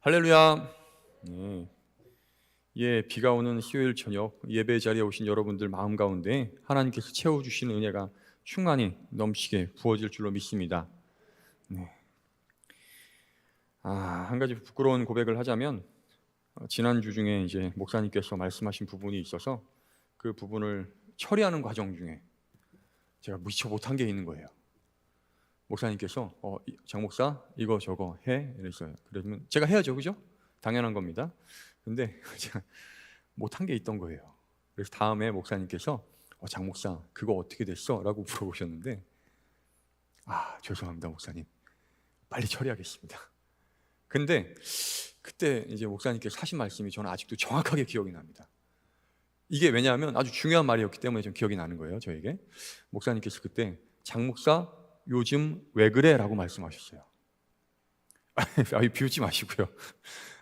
할렐루야. 네. 예, 비가 오는 수요일 저녁 예배 자리에 오신 여러분들 마음 가운데 하나님께서 채워 주시는 은혜가 충만히 넘치게 부어질 줄로 믿습니다. 네. 아, 한 가지 부끄러운 고백을 하자면 어, 지난 주 중에 이제 목사님께서 말씀하신 부분이 있어서 그 부분을 처리하는 과정 중에 제가 미처 못한 게 있는 거예요. 목사님께서 어, 이- 장 목사 이거 저거 해 이랬어요. 그러면 제가 해야죠, 그죠? 당연한 겁니다. 근데 제가 못한 게 있던 거예요. 그래서 다음에 목사님께서 어, 장 목사 그거 어떻게 됐어?라고 물어보셨는데 아 죄송합니다, 목사님. 빨리 처리하겠습니다. 근데 그때 이제 목사님께서 하신 말씀이 저는 아직도 정확하게 기억이 납니다. 이게 왜냐하면 아주 중요한 말이었기 때문에 좀 기억이 나는 거예요, 저에게. 목사님께서 그때 장 목사 요즘 왜 그래?라고 말씀하셨어요. 아, 비웃지 마시고요.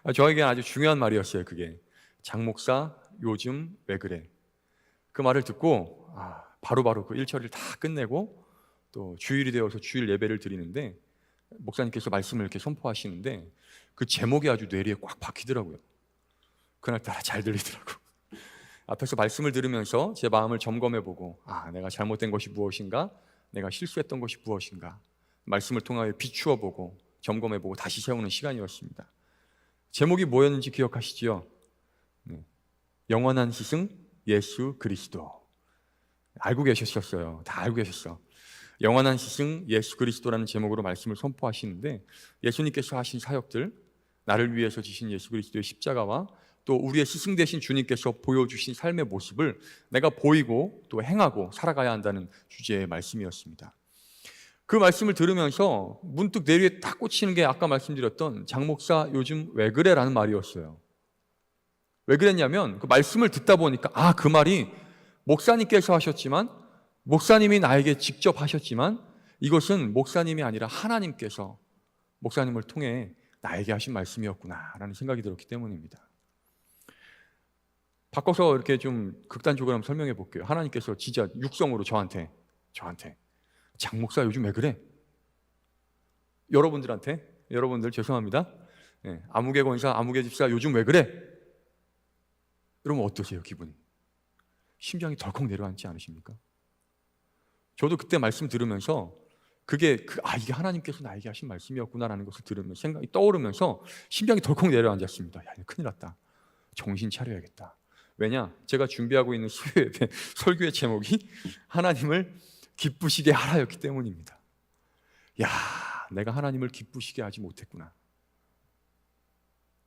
아, 저에게는 아주 중요한 말이었어요. 그게 장 목사 요즘 왜 그래? 그 말을 듣고 아, 바로바로 그 일처리를 다 끝내고 또 주일이 되어서 주일 예배를 드리는데 목사님께서 말씀을 이렇게 선포하시는데 그 제목이 아주 뇌리에 꽉 박히더라고요. 그날따라 잘 들리더라고. 앞에서 말씀을 들으면서 제 마음을 점검해 보고 아 내가 잘못된 것이 무엇인가 내가 실수했던 것이 무엇인가 말씀을 통하여 비추어 보고 점검해 보고 다시 세우는 시간이었습니다. 제목이 뭐였는지 기억하시지요? 네. 영원한 스승 예수 그리스도 알고 계셨었어요. 다 알고 계셨어. 영원한 스승 예수 그리스도라는 제목으로 말씀을 선포하시는데 예수님께서 하신 사역들 나를 위해서 지신 예수 그리스도의 십자가와 또 우리의 스승 되신 주님께서 보여주신 삶의 모습을 내가 보이고 또 행하고 살아가야 한다는 주제의 말씀이었습니다. 그 말씀을 들으면서 문득 내 위에 딱 꽂히는 게 아까 말씀드렸던 장 목사 요즘 왜 그래 라는 말이었어요. 왜 그랬냐면 그 말씀을 듣다 보니까 아 그 말이 목사님께서 하셨지만 목사님이 나에게 직접 하셨지만 이것은 목사님이 아니라 하나님께서 목사님을 통해 나에게 하신 말씀이었구나라는 생각이 들었기 때문입니다. 바꿔서 이렇게 좀 극단적으로 한번 설명해 볼게요. 하나님께서 진짜 육성으로 저한테 저한테 장 목사 요즘 왜 그래? 여러분들한테 여러분들 죄송합니다. 예, 아무개 권사, 아무개 집사 요즘 왜 그래? 여러분 어떠세요 기분이? 심장이 덜컥 내려앉지 않으십니까? 저도 그때 말씀 들으면서 그게 그, 아 이게 하나님께서 나에게 하신 말씀이었구나라는 것을 들으면 생각이 떠오르면서 심장이 덜컥 내려앉았습니다. 야 큰일 났다. 정신 차려야겠다. 왜냐? 제가 준비하고 있는 예배 설교의 제목이 하나님을 기쁘시게 하라였기 때문입니다. 야, 내가 하나님을 기쁘시게 하지 못했구나.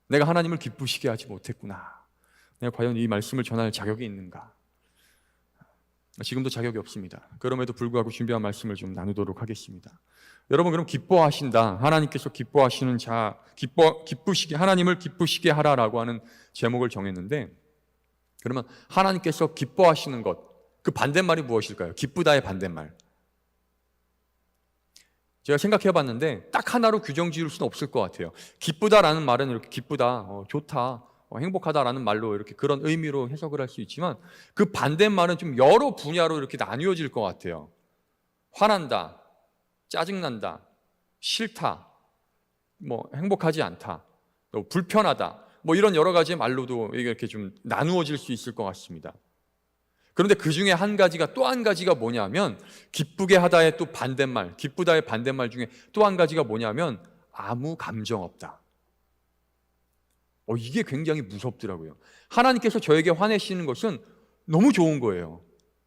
내가 하나님을 기쁘시게 하지 못했구나. 내가 과연 이 말씀을 전할 자격이 있는가? 지금도 자격이 없습니다. 그럼에도 불구하고 준비한 말씀을 좀 나누도록 하겠습니다. 여러분 그럼 기뻐하신다. 하나님께서 기뻐하시는 자, 기뻐 기쁘시게 하나님을 기쁘시게 하라라고 하는 제목을 정했는데 그러면 하나님께서 기뻐하시는 것 그 반대말이 무엇일까요? 기쁘다의 반대말. 제가 생각해 봤는데 딱 하나로 규정 지을 수는 없을 것 같아요. 기쁘다라는 말은 이렇게 기쁘다, 어, 좋다, 어, 행복하다라는 말로 이렇게 그런 의미로 해석을 할 수 있지만 그 반대말은 좀 여러 분야로 이렇게 나뉘어질 것 같아요. 화난다, 짜증난다, 싫다, 뭐 행복하지 않다, 또 불편하다, 뭐 이런 여러 가지의 말로도 이렇게 좀 나누어질 수 있을 것 같습니다. 그런데 그 중에 한 가지가 또 한 가지가 뭐냐면 기쁘게 하다의 또 반대말, 기쁘다의 반대말 중에 또 한 가지가 뭐냐면 아무 감정 없다. 어, 이게 굉장히 무섭더라고요. 하나님께서 저에게 화내시는 것은 너무 좋은 거예요.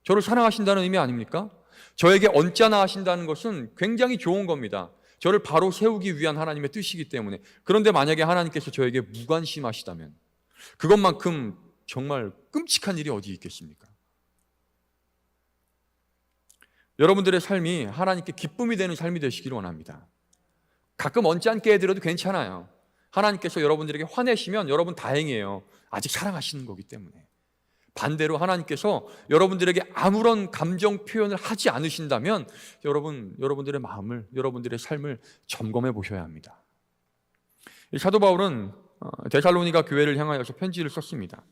저를 사랑하신다는 의미 아닙니까? 저에게 언짢아 하신다는 것은 굉장히 좋은 겁니다. 저를 바로 세우기 위한 하나님의 뜻이기 때문에. 그런데 만약에 하나님께서 저에게 무관심하시다면 그것만큼 정말 끔찍한 일이 어디 있겠습니까? 여러분들의 삶이 하나님께 기쁨이 되는 삶이 되시기를 원합니다. 가끔 언짢게 해드려도 괜찮아요. 하나님께서 여러분들에게 화내시면 여러분 다행이에요. 아직 사랑하시는 거기 때문에. 반대로 하나님께서 여러분들에게 아무런 감정 표현을 하지 않으신다면 여러분 여러분들의 마음을 여러분들의 삶을 점검해 보셔야 합니다. 이 사도 바울은 어, 데살로니가 교회를 향하여서 편지를 썼습니다.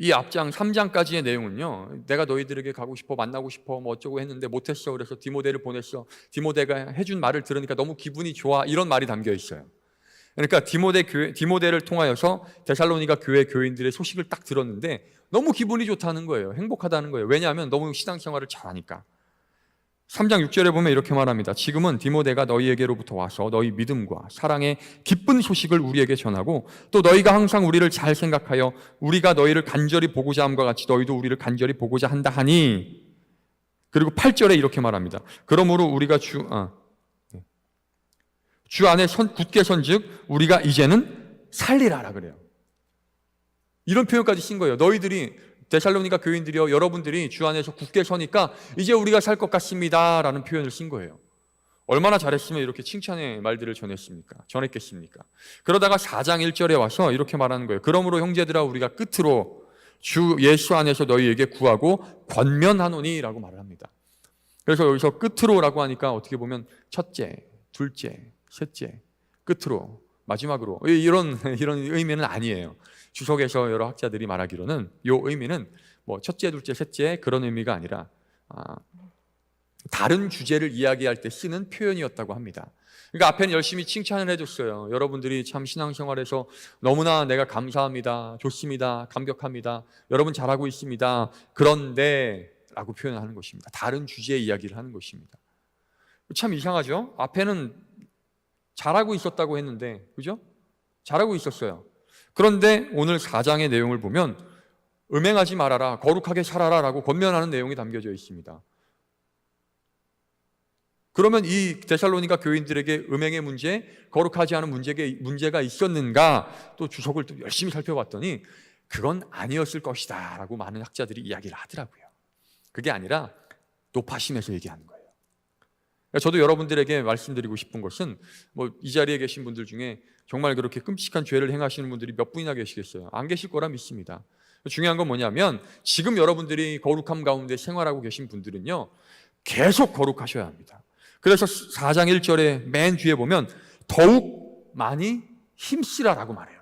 이 앞장 3장까지의 내용은요. 내가 너희들에게 가고 싶어 만나고 싶어 뭐 어쩌고 했는데 못했어. 그래서 디모데를 보냈어. 디모데가 해준 말을 들으니까 너무 기분이 좋아. 이런 말이 담겨 있어요. 그러니까 디모데 교회 디모데를 통하여서 데살로니가 교회 교인들의 소식을 딱 들었는데 너무 기분이 좋다는 거예요. 행복하다는 거예요. 왜냐하면 너무 신앙생활을 잘하니까. 3장 6절에 보면 이렇게 말합니다. 지금은 디모데가 너희에게로부터 와서 너희 믿음과 사랑의 기쁜 소식을 우리에게 전하고 또 너희가 항상 우리를 잘 생각하여 우리가 너희를 간절히 보고자 함과 같이 너희도 우리를 간절히 보고자 한다 하니 그리고 8절에 이렇게 말합니다. 그러므로 우리가 주, 아, 주 안에 선, 굳게 선즉 우리가 이제는 살리라라 그래요. 이런 표현까지 쓴 거예요. 너희들이 데살로니가 교인들이요 여러분들이 주 안에서 굳게 서니까 이제 우리가 살 것 같습니다라는 표현을 쓴 거예요. 얼마나 잘했으면 이렇게 칭찬의 말들을 전했습니까? 전했겠습니까? 그러다가 4장 1절에 와서 이렇게 말하는 거예요. 그러므로 형제들아 우리가 끝으로 주 예수 안에서 너희에게 구하고 권면하노니라고 말을 합니다. 그래서 여기서 끝으로라고 하니까 어떻게 보면 첫째, 둘째, 셋째, 끝으로, 마지막으로 이런 이런 의미는 아니에요. 주석에서 여러 학자들이 말하기로는 이 의미는 뭐 첫째, 둘째, 셋째 그런 의미가 아니라 아, 다른 주제를 이야기할 때 쓰는 표현이었다고 합니다. 그러니까 앞에는 열심히 칭찬을 해줬어요. 여러분들이 참 신앙생활에서 너무나 내가 감사합니다, 좋습니다, 감격합니다. 여러분 잘하고 있습니다. 그런데라고 표현하는 것입니다. 다른 주제의 이야기를 하는 것입니다. 참 이상하죠? 앞에는 잘하고 있었다고 했는데, 그죠? 잘하고 있었어요. 그런데 오늘 4장의 내용을 보면 음행하지 말아라, 거룩하게 살아라 라고 권면하는 내용이 담겨져 있습니다. 그러면 이 데살로니가 교인들에게 음행의 문제, 거룩하지 않은 문제가, 문제가 있었는가 또 주석을 또 열심히 살펴봤더니 그건 아니었을 것이다 라고 많은 학자들이 이야기를 하더라고요. 그게 아니라 높아심에서 얘기하는 거예요. 그러니까 저도 여러분들에게 말씀드리고 싶은 것은 뭐 이 자리에 계신 분들 중에 정말 그렇게 끔찍한 죄를 행하시는 분들이 몇 분이나 계시겠어요? 안 계실 거라 믿습니다. 중요한 건 뭐냐면 지금 여러분들이 거룩함 가운데 생활하고 계신 분들은요 계속 거룩하셔야 합니다. 그래서 4장 1절에 맨 뒤에 보면 더욱 많이 힘쓰라라고 말해요.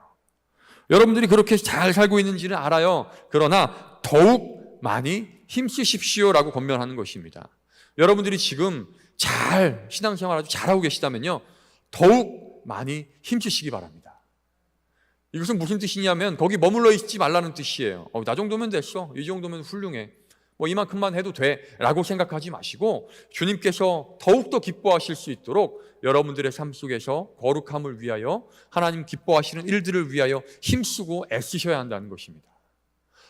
여러분들이 그렇게 잘 살고 있는지는 알아요. 그러나 더욱 많이 힘쓰십시오라고 권면하는 것입니다. 여러분들이 지금 잘 신앙생활 아주 잘하고 계시다면요. 더욱 많이 힘쓰시기 바랍니다. 이것은 무슨 뜻이냐면 거기 머물러 있지 말라는 뜻이에요. 어, 나 정도면 됐어. 이 정도면 훌륭해. 뭐 이만큼만 해도 돼 라고 생각하지 마시고 주님께서 더욱더 기뻐하실 수 있도록 여러분들의 삶 속에서 거룩함을 위하여 하나님 기뻐하시는 일들을 위하여 힘쓰고 애쓰셔야 한다는 것입니다.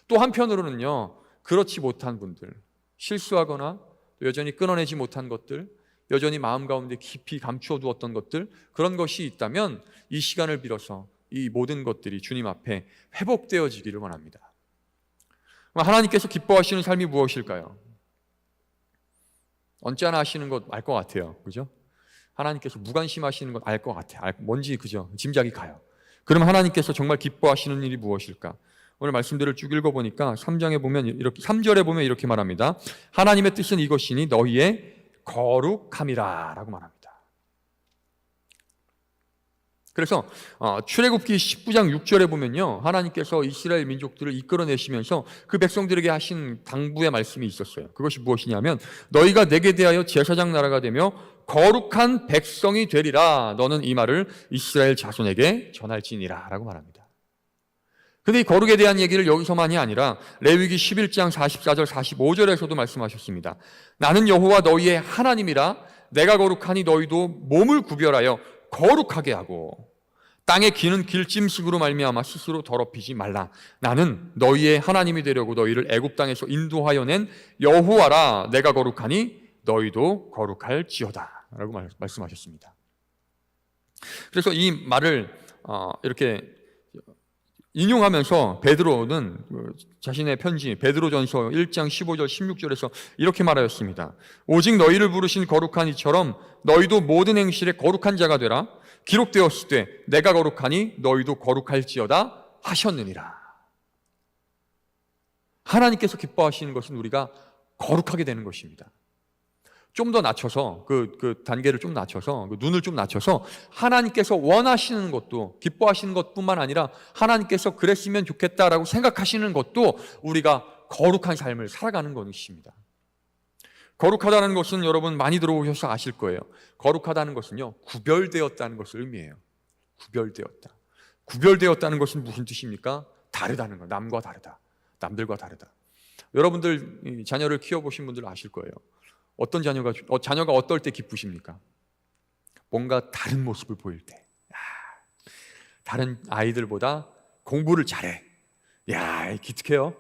또 한편으로는요, 그렇지 못한 분들, 실수하거나 여전히 끊어내지 못한 것들, 여전히 마음 가운데 깊이 감추어 두었던 것들, 그런 것이 있다면 이 시간을 빌어서 이 모든 것들이 주님 앞에 회복되어지기를 원합니다. 하나님께서 기뻐하시는 삶이 무엇일까요? 언짢아 하시는 것 알 것 같아요. 그죠? 하나님께서 무관심하시는 것 알 것 같아요. 뭔지 그죠? 짐작이 가요. 그럼 하나님께서 정말 기뻐하시는 일이 무엇일까? 오늘 말씀들을 쭉 읽어보니까 3장에 보면 이렇게 3절에 보면 이렇게 말합니다. 하나님의 뜻은 이것이니 너희의 거룩함이라 라고 말합니다. 그래서 어, 출애굽기 19장 6절에 보면요. 하나님께서 이스라엘 민족들을 이끌어내시면서 그 백성들에게 하신 당부의 말씀이 있었어요. 그것이 무엇이냐면 너희가 내게 대하여 제사장 나라가 되며 거룩한 백성이 되리라. 너는 이 말을 이스라엘 자손에게 전할지니라 라고 말합니다. 근데 이 거룩에 대한 얘기를 여기서만이 아니라 레위기 11장 44절 45절에서도 말씀하셨습니다. 나는 여호와 너희의 하나님이라 내가 거룩하니 너희도 몸을 구별하여 거룩하게 하고 땅에 기는 길짐승으로 말미암아 스스로 더럽히지 말라. 나는 너희의 하나님이 되려고 너희를 애굽 땅에서 인도하여 낸 여호와라. 내가 거룩하니 너희도 거룩할지어다라고 말씀하셨습니다. 그래서 이 말을 어, 이렇게 인용하면서 베드로는 그 자신의 편지 베드로전서 1장 15절 16절에서 이렇게 말하였습니다. 오직 너희를 부르신 거룩한 이처럼 너희도 모든 행실에 거룩한 자가 되라. 기록되었을 때 내가 거룩하니 너희도 거룩할지어다 하셨느니라. 하나님께서 기뻐하시는 것은 우리가 거룩하게 되는 것입니다. 좀 더 낮춰서 그, 그 단계를 좀 낮춰서 그 눈을 좀 낮춰서 하나님께서 원하시는 것도 기뻐하시는 것뿐만 아니라 하나님께서 그랬으면 좋겠다라고 생각하시는 것도 우리가 거룩한 삶을 살아가는 것입니다. 거룩하다는 것은 여러분 많이 들어오셔서 아실 거예요. 거룩하다는 것은요 구별되었다는 것을 의미해요. 구별되었다. 구별되었다는 것은 무슨 뜻입니까? 다르다는 거. 남과 다르다. 남들과 다르다. 여러분들 이 자녀를 키워보신 분들 아실 거예요. 어떤 자녀가 어, 자녀가 어떨 때 기쁘십니까? 뭔가 다른 모습을 보일 때. 야, 다른 아이들보다 공부를 잘해. 야, 기특해요.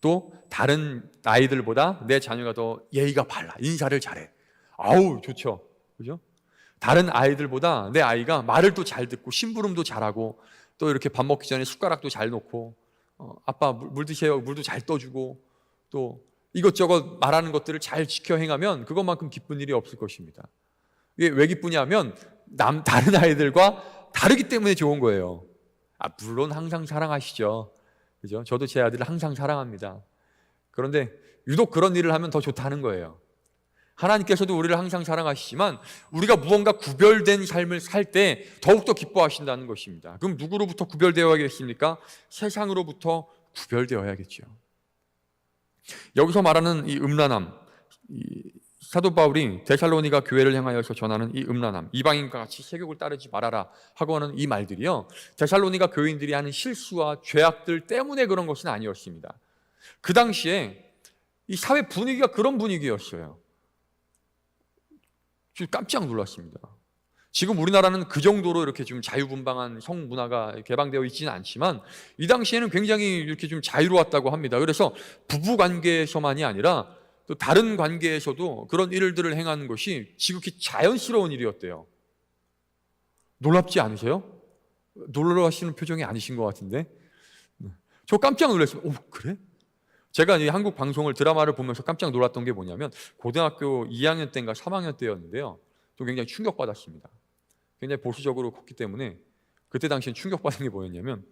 또 다른 아이들보다 내 자녀가 더 예의가 발라. 인사를 잘해. 아우, 좋죠. 그죠? 다른 아이들보다 내 아이가 말을 또 잘 듣고 심부름도 잘하고 또 이렇게 밥 먹기 전에 숟가락도 잘 놓고 어, 아빠 물, 물 드세요. 물도 잘 떠주고 또 이것저것 말하는 것들을 잘 지켜 행하면 그것만큼 기쁜 일이 없을 것입니다. 이게 왜 기쁘냐면 남 다른 아이들과 다르기 때문에 좋은 거예요. 아, 물론 항상 사랑하시죠. 그죠? 저도 제 아들을 항상 사랑합니다. 그런데 유독 그런 일을 하면 더 좋다는 거예요. 하나님께서도 우리를 항상 사랑하시지만 우리가 무언가 구별된 삶을 살 때 더욱더 기뻐하신다는 것입니다. 그럼 누구로부터 구별되어야겠습니까? 세상으로부터 구별되어야겠죠. 여기서 말하는 이 음란함, 이 사도 바울이 데살로니가 교회를 향하여서 전하는 이 음란함, 이방인과 같이 세욕을 따르지 말아라 하고 하는 이 말들이요. 데살로니가 교인들이 하는 실수와 죄악들 때문에 그런 것은 아니었습니다. 그 당시에 이 사회 분위기가 그런 분위기였어요. 좀 깜짝 놀랐습니다. 지금 우리나라는 그 정도로 이렇게 좀 자유분방한 성 문화가 개방되어 있지는 않지만 이 당시에는 굉장히 이렇게 좀 자유로웠다고 합니다. 그래서 부부 관계에서만이 아니라 또 다른 관계에서도 그런 일들을 행하는 것이 지극히 자연스러운 일이었대요. 놀랍지 않으세요? 놀라시는 표정이 아니신 것 같은데 저 깜짝 놀랐어요. 오 그래? 제가 이 한국 방송을 드라마를 보면서 깜짝 놀랐던 게 뭐냐면 고등학교 2학년 때인가 3학년 때였는데요. 저 굉장히 충격받았습니다. 굉장히 보수적으로 컸기 때문에 그때 당시엔 충격받은 게 뭐였냐면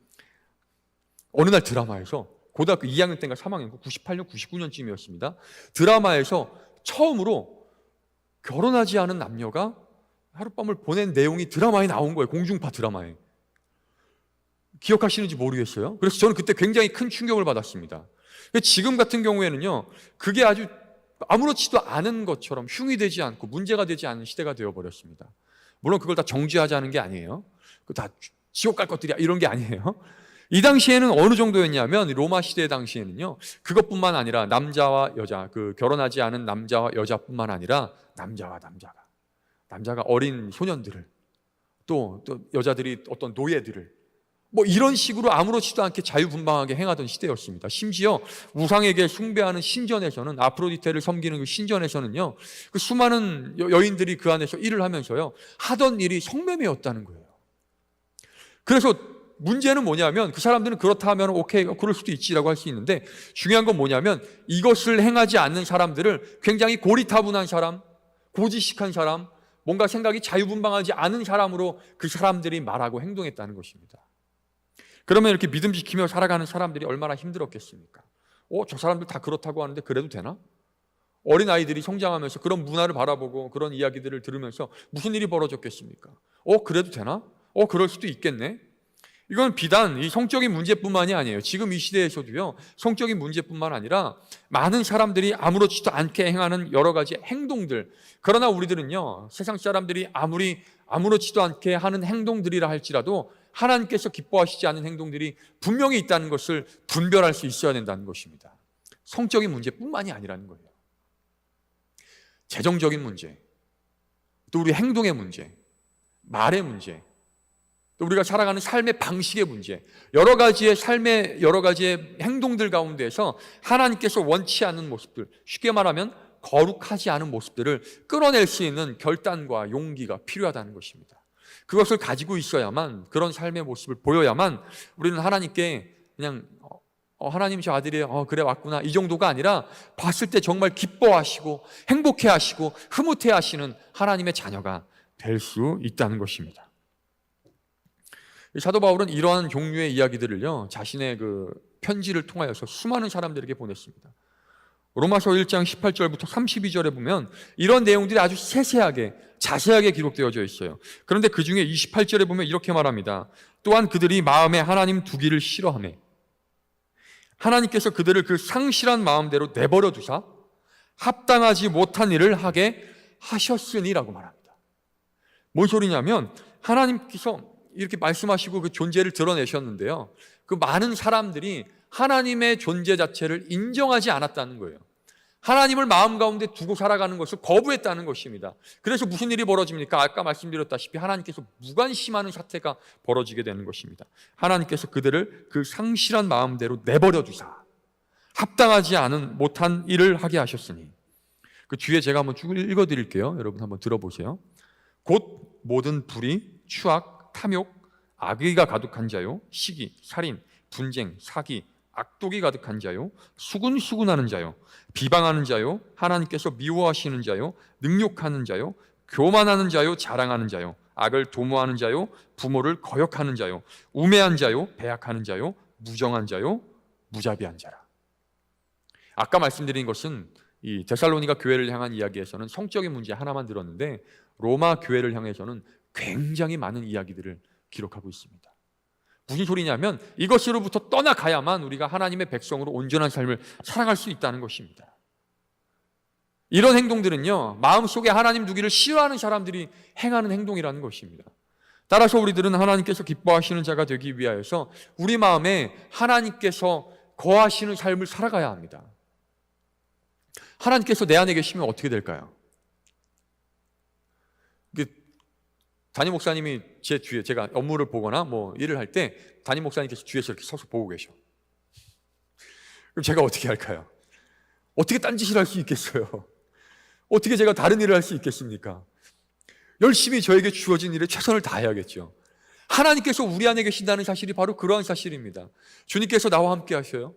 어느 날 드라마에서 고등학교 2학년 때인가 3학년 98년 99년쯤이었습니다. 드라마에서 처음으로 결혼하지 않은 남녀가 하룻밤을 보낸 내용이 드라마에 나온 거예요. 공중파 드라마에. 기억하시는지 모르겠어요. 그래서 저는 그때 굉장히 큰 충격을 받았습니다. 지금 같은 경우에는요, 그게 아주 아무렇지도 않은 것처럼 흉이 되지 않고 문제가 되지 않은 시대가 되어버렸습니다. 물론 그걸 다 정지하자는 게 아니에요. 그 다 지옥 갈 것들이야 이런 게 아니에요. 이 당시에는 어느 정도였냐면 로마 시대 당시에는요 그것뿐만 아니라 남자와 여자 그 결혼하지 않은 남자와 여자뿐만 아니라 남자와 남자가 남자가 어린 소년들을 또 또 여자들이 어떤 노예들을 뭐 이런 식으로 아무렇지도 않게 자유분방하게 행하던 시대였습니다. 심지어 우상에게 숭배하는 신전에서는 아프로디테를 섬기는 그 신전에서는요, 그 수많은 여- 여인들이 그 안에서 일을 하면서요 하던 일이 성매매였다는 거예요. 그래서 문제는 뭐냐면 그 사람들은 그렇다 하면 오케이 그럴 수도 있지라고 할 수 있는데 중요한 건 뭐냐면 이것을 행하지 않는 사람들을 굉장히 고리타분한 사람, 고지식한 사람, 뭔가 생각이 자유분방하지 않은 사람으로 그 사람들이 말하고 행동했다는 것입니다. 그러면 이렇게 믿음 지키며 살아가는 사람들이 얼마나 힘들었겠습니까? 어, 저 사람들 다 그렇다고 하는데 그래도 되나? 어린 아이들이 성장하면서 그런 문화를 바라보고 그런 이야기들을 들으면서 무슨 일이 벌어졌겠습니까? 어, 그래도 되나? 어, 그럴 수도 있겠네. 이건 비단 이 성적인 문제뿐만이 아니에요. 지금 이 시대에서도요, 성적인 문제뿐만 아니라 많은 사람들이 아무렇지도 않게 행하는 여러 가지 행동들. 그러나 우리들은요, 세상 사람들이 아무리 아무렇지도 않게 하는 행동들이라 할지라도 하나님께서 기뻐하시지 않은 행동들이 분명히 있다는 것을 분별할 수 있어야 된다는 것입니다. 성적인 문제뿐만이 아니라는 거예요. 재정적인 문제, 또 우리 행동의 문제, 말의 문제, 또 우리가 살아가는 삶의 방식의 문제, 여러 가지의 삶의 여러 가지의 행동들 가운데서 하나님께서 원치 않는 모습들, 쉽게 말하면 거룩하지 않은 모습들을 끌어낼 수 있는 결단과 용기가 필요하다는 것입니다. 그것을 가지고 있어야만 그런 삶의 모습을 보여야만 우리는 하나님께 그냥 어, 어, 하나님 저 아들이 어, 그래 왔구나 이 정도가 아니라 봤을 때 정말 기뻐하시고 행복해하시고 흐뭇해하시는 하나님의 자녀가 될 수 있다는 것입니다. 이 사도 바울은 이러한 종류의 이야기들을요 자신의 그 편지를 통하여서 수많은 사람들에게 보냈습니다. 로마서 1장 18절부터 32절에 보면 이런 내용들이 아주 세세하게 자세하게 기록되어져 있어요. 그런데 그 중에 28절에 보면 이렇게 말합니다. 또한 그들이 마음에 하나님 두기를 싫어하며 하나님께서 그들을 그 상실한 마음대로 내버려 두사 합당하지 못한 일을 하게 하셨으니라고 말합니다. 뭔 소리냐면 하나님께서 이렇게 말씀하시고 그 존재를 드러내셨는데요. 그 많은 사람들이 하나님의 존재 자체를 인정하지 않았다는 거예요. 하나님을 마음 가운데 두고 살아가는 것을 거부했다는 것입니다. 그래서 무슨 일이 벌어집니까? 아까 말씀드렸다시피 하나님께서 무관심하는 사태가 벌어지게 되는 것입니다. 하나님께서 그들을 그 상실한 마음대로 내버려 두사 합당하지 않은 못한 일을 하게 하셨으니 그 뒤에 제가 한번 쭉 읽어 드릴게요. 여러분 한번 들어보세요. 곧 모든 불의, 추악, 탐욕, 악의가 가득한 자요, 시기, 살인, 분쟁, 사기, 악독이 가득한 자요, 수군수군하는 자요, 비방하는 자요, 하나님께서 미워하시는 자요, 능욕하는 자요, 교만하는 자요, 자랑하는 자요, 악을 도모하는 자요, 부모를 거역하는 자요, 우매한 자요, 배약하는 자요, 무정한 자요, 무자비한 자라. 아까 말씀드린 것은 이 데살로니가 교회를 향한 이야기에서는 성적인 문제 하나만 들었는데 로마 교회를 향해서는 굉장히 많은 이야기들을 기록하고 있습니다. 무슨 소리냐면 이것으로부터 떠나가야만 우리가 하나님의 백성으로 온전한 삶을 살아갈 수 있다는 것입니다. 이런 행동들은요, 마음속에 하나님 두기를 싫어하는 사람들이 행하는 행동이라는 것입니다. 따라서 우리들은 하나님께서 기뻐하시는 자가 되기 위하여서 우리 마음에 하나님께서 거하시는 삶을 살아가야 합니다. 하나님께서 내 안에 계시면 어떻게 될까요? 담임 목사님이 제 뒤에 제가 업무를 보거나 뭐 일을 할 때 담임 목사님께서 뒤에서 이렇게 서서 보고 계셔. 그럼 제가 어떻게 할까요? 어떻게 딴짓을 할 수 있겠어요? 어떻게 제가 다른 일을 할 수 있겠습니까? 열심히 저에게 주어진 일에 최선을 다해야겠죠. 하나님께서 우리 안에 계신다는 사실이 바로 그러한 사실입니다. 주님께서 나와 함께 하셔요.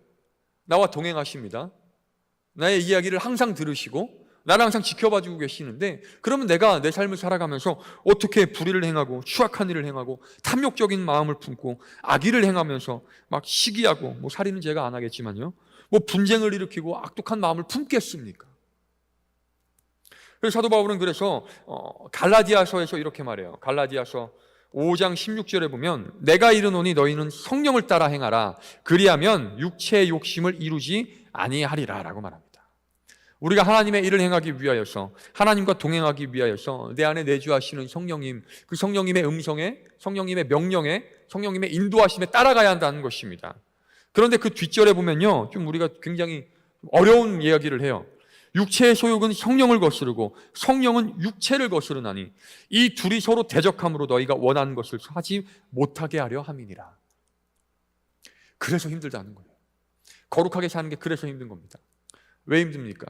나와 동행하십니다. 나의 이야기를 항상 들으시고 나를 항상 지켜봐주고 계시는데 그러면 내가 내 삶을 살아가면서 어떻게 불의를 행하고 추악한 일을 행하고 탐욕적인 마음을 품고 악의를 행하면서 막 시기하고 뭐 살인은 제가 안 하겠지만요 뭐 분쟁을 일으키고 악독한 마음을 품겠습니까? 그래서 사도 바울은 그래서 어, 갈라디아서에서 이렇게 말해요 갈라디아서 5장 16절에 보면 내가 이르노니 너희는 성령을 따라 행하라 그리하면 육체의 욕심을 이루지 아니하리라라고 말합니다. 우리가 하나님의 일을 행하기 위하여서 하나님과 동행하기 위하여서 내 안에 내주하시는 성령님 그 성령님의 음성에 성령님의 명령에 성령님의 인도하심에 따라가야 한다는 것입니다. 그런데 그 뒷절에 보면요 좀 우리가 굉장히 어려운 이야기를 해요. 육체의 소욕은 성령을 거스르고 성령은 육체를 거스르나니 이 둘이 서로 대적함으로 너희가 원하는 것을 하지 못하게 하려 함이니라. 그래서 힘들다는 거예요. 거룩하게 사는 게 그래서 힘든 겁니다. 왜 힘듭니까?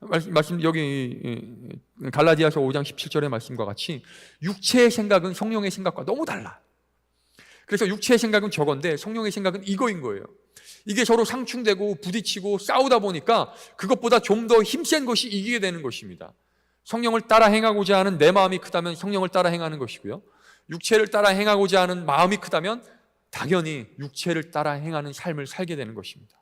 말씀 여기 갈라디아서 5장 17절의 말씀과 같이 육체의 생각은 성령의 생각과 너무 달라. 그래서 육체의 생각은 저건데 성령의 생각은 이거인 거예요. 이게 서로 상충되고 부딪히고 싸우다 보니까 그것보다 좀 더 힘센 것이 이기게 되는 것입니다. 성령을 따라 행하고자 하는 내 마음이 크다면 성령을 따라 행하는 것이고요. 육체를 따라 행하고자 하는 마음이 크다면 당연히 육체를 따라 행하는 삶을 살게 되는 것입니다.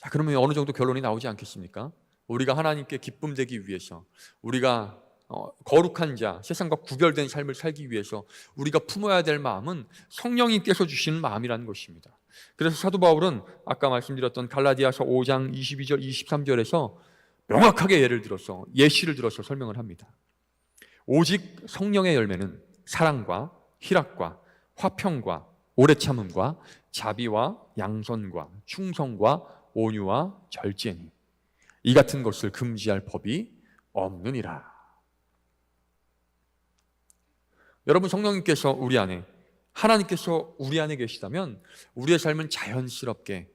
자, 그러면 어느 정도 결론이 나오지 않겠습니까? 우리가 하나님께 기쁨 되기 위해서 우리가 어, 거룩한 자, 세상과 구별된 삶을 살기 위해서 우리가 품어야 될 마음은 성령님께서 주시는 마음이라는 것입니다. 그래서 사도 바울은 아까 말씀드렸던 갈라디아서 5장 22절, 23절에서 명확하게 예를 들어서 예시를 들어서 설명을 합니다. 오직 성령의 열매는 사랑과 희락과 화평과 오래 참음과 자비와 양선과 충성과 온유와 절제니 이 같은 것을 금지할 법이 없느니라. 여러분 성령님께서 우리 안에 하나님께서 우리 안에 계시다면 우리의 삶은 자연스럽게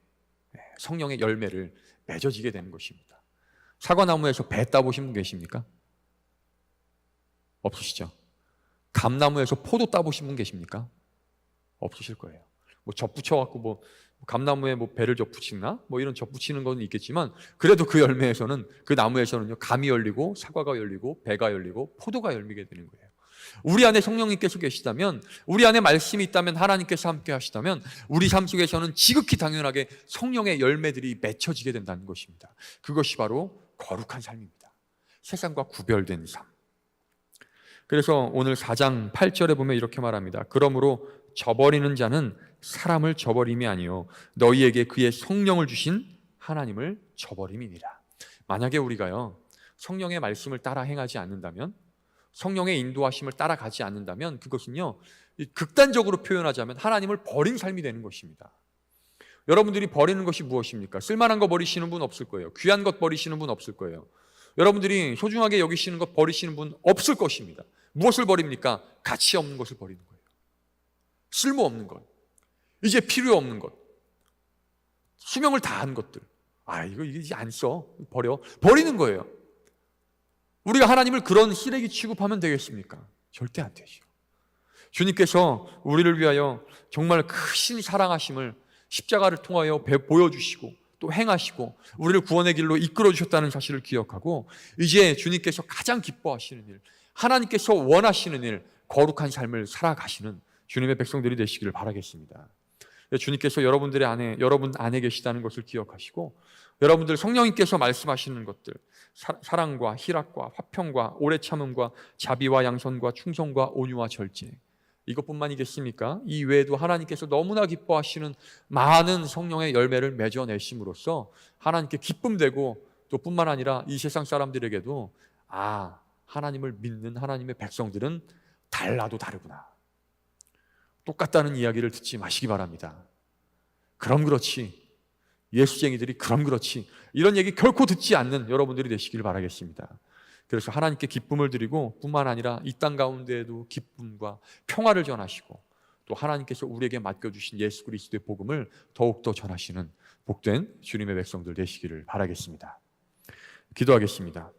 성령의 열매를 맺어지게 되는 것입니다. 사과나무에서 배 따보신 분 계십니까? 없으시죠? 감나무에서 포도 따보신 분 계십니까? 없으실 거예요. 뭐 접붙여갖고 뭐 감나무에 뭐 배를 접붙이나 뭐 이런 접붙이는 건 있겠지만 그래도 그 열매에서는 그 나무에서는요 감이 열리고 사과가 열리고 배가 열리고 포도가 열리게 되는 거예요. 우리 안에 성령님께서 계시다면 우리 안에 말씀이 있다면 하나님께서 함께 하시다면 우리 삶 속에서는 지극히 당연하게 성령의 열매들이 맺혀지게 된다는 것입니다. 그것이 바로 거룩한 삶입니다. 세상과 구별된 삶. 그래서 오늘 4장 8절에 보면 이렇게 말합니다. 그러므로 저버리는 자는 사람을 저버림이 아니요 너희에게 그의 성령을 주신 하나님을 저버림이니라. 만약에 우리가요 성령의 말씀을 따라 행하지 않는다면 성령의 인도하심을 따라가지 않는다면 그것은요 이 극단적으로 표현하자면 하나님을 버린 삶이 되는 것입니다. 여러분들이 버리는 것이 무엇입니까? 쓸만한 거 버리시는 분 없을 거예요. 귀한 것 버리시는 분 없을 거예요. 여러분들이 소중하게 여기시는 것 버리시는 분 없을 것입니다. 무엇을 버립니까? 가치 없는 것을 버리는 거예요. 쓸모 없는 것. 이제 필요 없는 것. 수명을 다 한 것들. 아, 이거 이게 안 써. 버려. 버리는 거예요. 우리가 하나님을 그런 쓰레기 취급하면 되겠습니까? 절대 안 되죠. 주님께서 우리를 위하여 정말 크신 사랑하심을 십자가를 통하여 배- 보여주시고 또 행하시고 우리를 구원의 길로 이끌어 주셨다는 사실을 기억하고 이제 주님께서 가장 기뻐하시는 일, 하나님께서 원하시는 일, 거룩한 삶을 살아가시는 주님의 백성들이 되시기를 바라겠습니다. 주님께서 여러분들의 안에 여러분 안에 계시다는 것을 기억하시고 여러분들 성령님께서 말씀하시는 것들 사, 사랑과 희락과 화평과 오래 참음과 자비와 양선과 충성과 온유와 절제 이것뿐만이겠습니까? 이 외에도 하나님께서 너무나 기뻐하시는 많은 성령의 열매를 맺어내심으로써 하나님께 기쁨되고 또 뿐만 아니라 이 세상 사람들에게도 아 하나님을 믿는 하나님의 백성들은 달라도 다르구나 똑같다는 이야기를 듣지 마시기 바랍니다. 그럼 그렇지 예수쟁이들이 그럼 그렇지 이런 얘기 결코 듣지 않는 여러분들이 되시길 바라겠습니다. 그래서 하나님께 기쁨을 드리고 뿐만 아니라 이 땅 가운데에도 기쁨과 평화를 전하시고 또 하나님께서 우리에게 맡겨주신 예수 그리스도의 복음을 더욱더 전하시는 복된 주님의 백성들 되시기를 바라겠습니다. 기도하겠습니다.